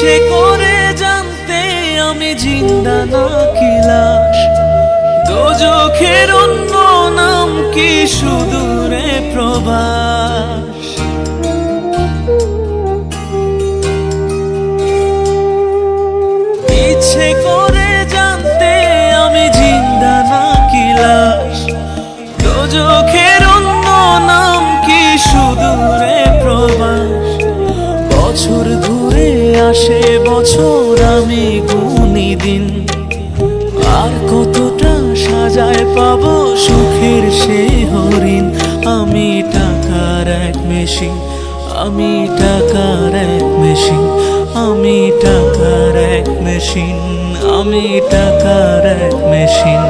ইচ্ছে করে জানতে আমি জিন্দা না কিলাস দোজখের অন্য নাম কি সুদূরে প্রবাস? ইচ্ছে করে বছর আমি গুনি দিন। আর কতটা সাজায় পাব সুখের সে হরিণ। আমি টাকার এক মেশিন, আমি টাকার এক মেশিন, আমি টাকার এক মেশিন, আমি টাকার এক মেশিন।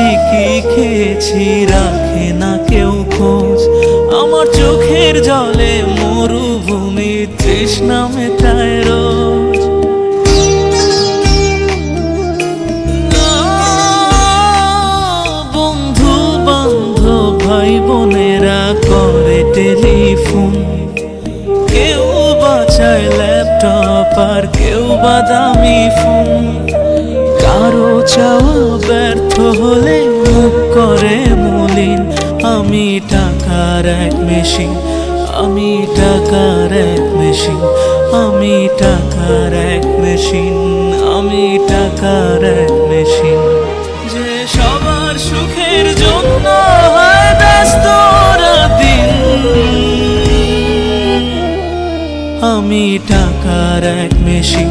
আছি কি খেয়েছি, রাখে না কেউ খোঁজ। আমার চোখের জলে মরুভূমি, তৃষ্ণা মেটায় রোজ। বন্ধু বান্ধব, ভাই বোনেরা করে টেলিফোন। কেউ বাঁচায় ল্যাপটপ আর কেউ বাদামি ফোন। কারও চাওয়া ব্যর্থ হলে মুখ করে মলিন। আমি টাকার এক মেশিন, আমি টাকার এক মেশিন, আমি টাকার এক মেশিন, আমি টাকার এক মেশিন। যে সবার সুখের জন্য আমি টাকার এক মেশিন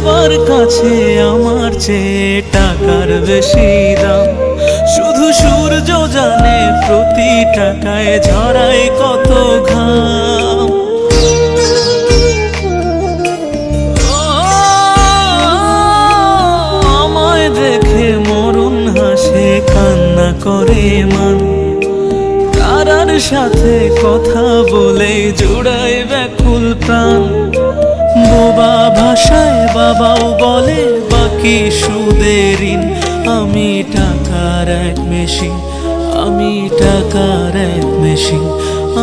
সবার কাছে আমার চেয়ে টাকার বেশি দাম। শুধু সূর্য জানে প্রতি টাকায় ঝরায় কত ঘাম। আমায় দেখে মরণ হাসে, কান্না করে মান। তারার সাথে কথা বলে জোড়ায় ব্যাকুল প্রাণ। ভাষায় বাবাও বলে, বাকি সুদের আমি টাকার এক মেশিন, আমি টাকার এক মেশিন,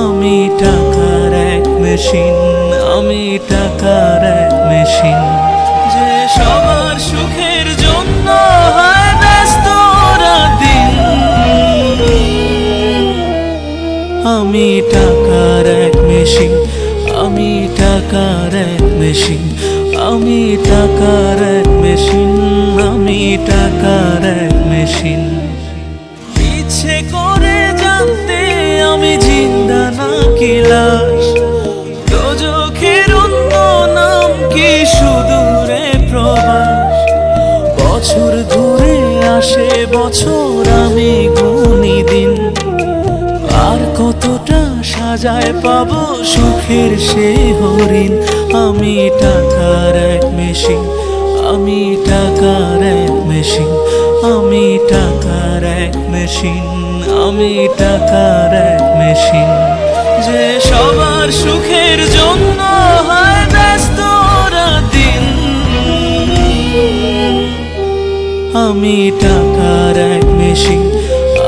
আমি টাকার এক মেশিন, আমি টাকার এক মেশিন। যে সবার সুখের জন্য হয় ব্যস্ত দিন। আমি টাকার এক মেশিন, আমি টাকার এক মেশিন আমি টাকার এক মেশিন, আমি টাকার এক মেশিন। ইচ্ছে করে জানতে আমি জিন্দা না কিলাস দোজখের অন্য নাম কি সুদূরে প্রবাস? বছর ঘুরে আসে বছর আমি সাজায় পাব সুখের সে হরিণ। আমি টাকার এক মেশিন, আমি টাকার এক মেশিন, আমি টাকার এক মেশিন, আমি টাকার এক মেশিন। যে সবার সুখের জন্য হয় ব্যস্ত দিন আমি টাকার এক মেশিন,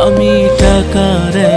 আমি টাকার এক